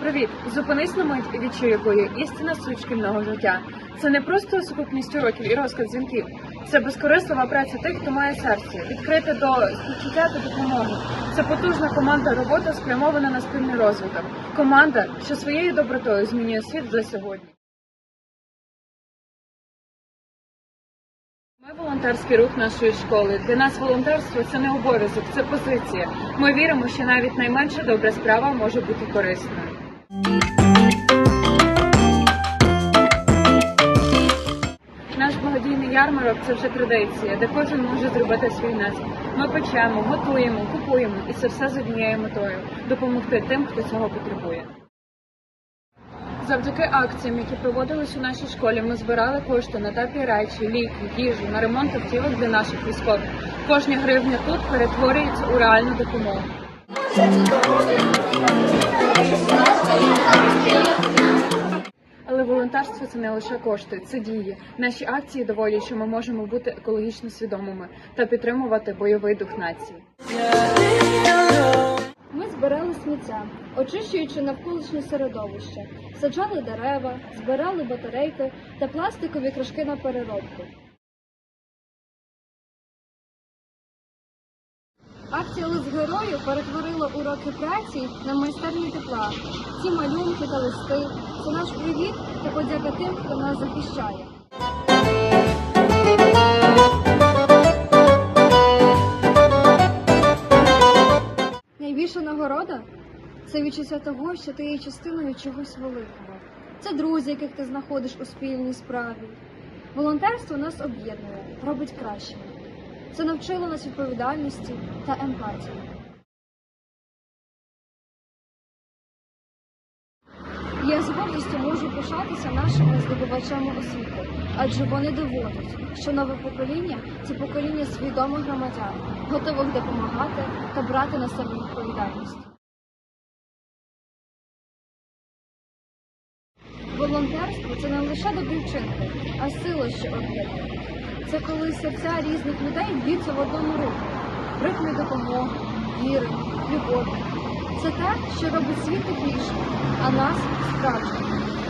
Привіт! Зупинись на мить і відчуй якою істина суть шкільного життя. Це не просто сукупність уроків і розклад дзвінків. Це безкорислива праця тих, хто має серце, відкрите до співчуття та допомоги. Це потужна команда робота спрямована на спільний розвиток. Команда, що своєю добротою змінює світ вже сьогодні. Ми волонтерський рух нашої школи. Для нас волонтерство це не обов'язок, це позиція. Ми віримо, що навіть найменша добра справа може бути корисною. Наш благодійний ярмарок це вже традиція, де кожен може зробити свій внесок. Ми печемо, готуємо, купуємо і це все з однією метою допомогти тим, хто цього потребує. Завдяки акціям, які проводились у нашій школі, ми збирали кошти на теплі речі, ліки, їжу, на ремонт автівок для наших військових. Кожня гривня тут перетворюється у реальну допомогу. Але волонтерство це не лише кошти, це дії. Наші акції доводять, що ми можемо бути екологічно свідомими та підтримувати бойовий дух нації. Ми збирали сміття, очищуючи навколишнє середовище, саджали дерева, збирали батарейки та пластикові кришки на переробку. Акція Лист герою перетворила уроки праці на майстерні тепла. Ці малюнки та листи це наш привіт та подяка тим, хто нас захищає. Найбільша нагорода це відчуття того, що ти є частиною чогось великого. Це друзі, яких ти знаходиш у спільній справі. Волонтерство нас об'єднує, робить кращими. Це навчило нас відповідальності та емпатії. Я з гордістю можу пишатися нашими здобувачами освіти, адже вони доводять, що нове покоління це покоління свідомих громадян, готових допомагати та брати на себе відповідальність. Волонтерство це не лише добрі вчинки, а сила, що об'єднує. Це коли серця різних людей б'ються в одному ритмі допомоги, віри, любові. Це те, що робить світ теплішим, а нас справжніми.